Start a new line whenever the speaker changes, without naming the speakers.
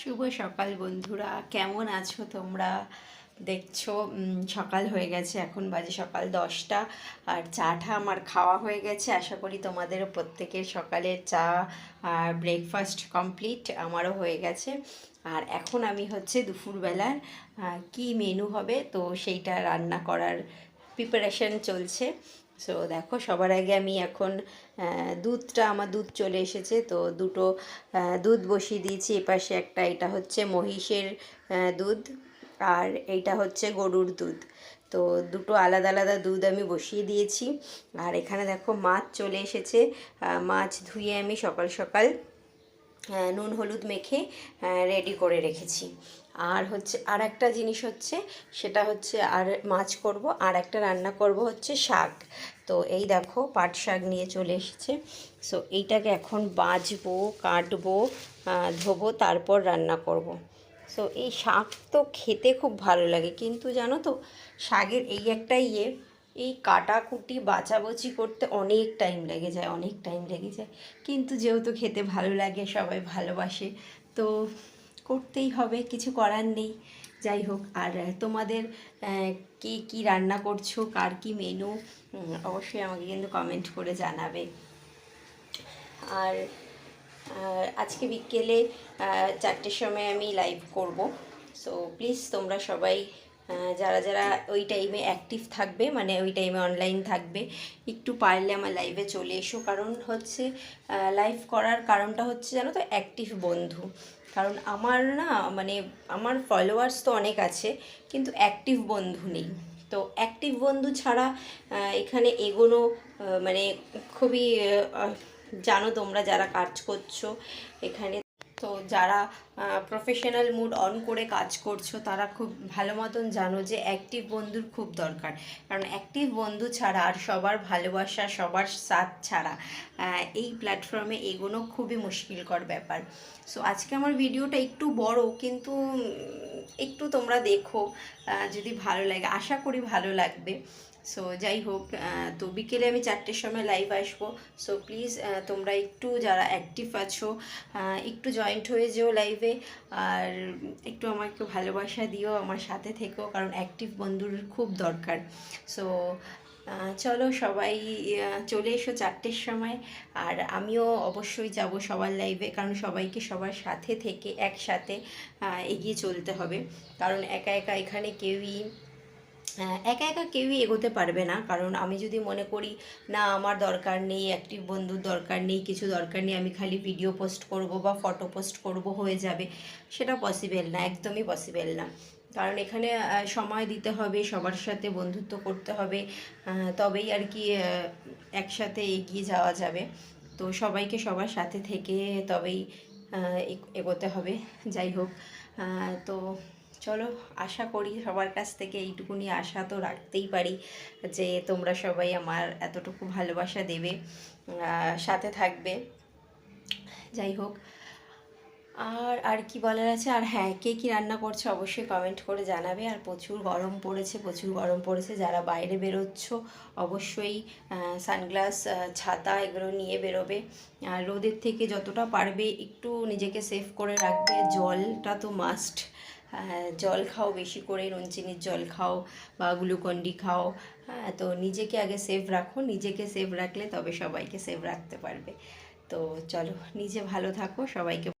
শুভ সকাল বন্ধুরা। কেমন আছো তোমরা? দেখছ সকাল হয়ে গেছে, এখন বাজে সকাল দশটা। আর চাটা আমার খাওয়া হয়ে গেছে। আশা করি তোমাদেরও প্রত্যেকের সকালের চা আর ব্রেকফাস্ট কমপ্লিট আমারও হয়ে গেছে। আর এখন আমি হচ্ছে দুপুরবেলার কি মেনু হবে, তো সেইটা রান্না করার প্রিপারেশন চলছে। সো দেখো, সবার আগে আমি এখন দুধটা, আমার দুধ চলে এসেছে। তো দুটো দুধ বসিয়ে দিয়েছি। এপাশে একটা, এটা হচ্ছে মহিষের দুধ আর এইটা হচ্ছে গরুর দুধ। তো দুটো আলাদা আলাদা দুধ আমি বসিয়ে দিয়েছি। আর এখানে দেখো মাছ চলে এসেছে। মাছ ধুয়ে আমি সকাল সকাল নুন, হলুদ মেখে রেডি করে রেখেছি। আর হচ্ছে আর একটা জিনিস হচ্ছে, সেটা হচ্ছে, আর মাছ করব, আর একটা রান্না করব হচ্ছে শাক। তো এই দেখো, পাট শাক নিয়ে চলে এসেছে। সো এইটাকে এখন বাজবো কাটবো ধোবো, তারপর রান্না করব। সো এই শাক তো খেতে খুব ভালো লাগে, কিন্তু জানো তো, শাকের এই একটা ইয়ে এই কাটাকুটি, বাচাবাচি করতে অনেক টাইম লেগে যায়, অনেক টাইম লেগে যায়। কিন্তু যেহেতু খেতে ভালো লাগে, সবাই ভালোবাসে, তো করতেই হবে, কিছু করার নেই। যাই হোক, আর তোমাদের কে কী রান্না করছ, কার কী মেনু অবশ্যই আমাকে কিন্তু কমেন্ট করে জানাবে। আর আজকে বিকেলে চারটের সময় আমি লাইভ করব। সো প্লিজ তোমরা সবাই যারা যারা ওই টাইমে অ্যাক্টিভ থাকবে মানে ওই টাইমে অনলাইন থাকবে, একটু পারলে আমার লাইভে চলে এসো। কারণ হচ্ছে লাইভ করার কারণটা হচ্ছে জানো তো অ্যাক্টিভ বন্ধু। কারণ আমার না মানে আমার ফলোয়ার্স তো অনেক আছে, কিন্তু অ্যাক্টিভ বন্ধু নেই। তো অ্যাক্টিভ বন্ধু ছাড়া এখানে এগোনো মানে খুবই জানো তোমরা যারা কাজ করছ, এখানে তো যারা প্রফেশনাল মুড অন করে কাজ করছ, তারা খুব ভালো মতন জানো যে অ্যাক্টিভ বন্ধুর খুব দরকার। কারণ অ্যাক্টিভ বন্ধু ছাড়া আর সবার ভালোবাসা, সবার সাথ ছাড়া এই প্ল্যাটফর্মে এগোনো খুবই মুশকিলকর ব্যাপার। সো আজকে আমার ভিডিওটা একটু বড়, কিন্তু একটু তোমরা দেখো যদি ভালো লাগে, আশা করি ভালো লাগবে। সো যাই হোক তো বিকেলে আমি চারটের সময় লাইভ আসব। সো প্লিজ তোমরা একটু যারা অ্যাক্টিভ আছো একটু জয়েন্ট হয়ে যেও লাইভে আর একটু আমাকে ভালোবাসা দিও, আমার সাথে থেকেও কারণ অ্যাক্টিভ বন্ধুর খুব দরকার। সো চলো সবাই চলে এসো চারটের সময়। আর আমিও অবশ্যই যাব সবার লাইভে কারণ সবাইকে সবার সাথে থেকে একসাথে এগিয়ে চলতে হবে। কারণ একা একা এখানে কেউই একা একা কেউই এগোতে পারবে না। কারণ আমি যদি মনে করি, না, আমার দরকার নেই অ্যাক্টিভ বন্ধুর দরকার নেই, কিছু দরকার নেই, আমি খালি ভিডিও পোস্ট করব বা ফটো পোস্ট করব, হয়ে যাবে। সেটা পসিবেল না, একদমই পসিবেল না। কারণ এখানে সময় দিতে হবে, সবার সাথে বন্ধুত্ব করতে হবে তবেই আর কি একসাথে এগিয়ে যাওয়া যাবে। তো সবাইকে সবার সাথে থেকে তবেই এগোতে হবে। যাই হোক তো চলো, আশা করি সবার কাছ থেকে এইটুকুনি আশা তো রাখতেই পারি যে তোমরা সবাই আমার এতটুকু ভালোবাসা দেবে সাথে থাকবে। যাই হোক, আর আর কি বলার আছে? আর হ্যাঁ কে কী রান্না করছে অবশ্যই কমেন্ট করে জানাবে। আর প্রচুর গরম পড়েছে, প্রচুর গরম পড়েছে। যারা বাইরে বেরোচ্ছ, অবশ্যই সানগ্লাস ছাতা এগুলো নিয়ে বেরোবে। আর রোদের থেকে যতটা পারবে, একটু নিজেকে সেভ করে রাখবে। জলটা তো মাস্ট জল খাও, বেশি করে নুন চিনির জল খাও বা গ্লুকন্ডি খাও। হ্যাঁ তো নিজেকে আগে সেভ রাখো, নিজেকে সেভ রাখলে তবে সবাইকে সেভ রাখতে পারবে। তো চলো, নিজে ভালো থাকো, সবাইকে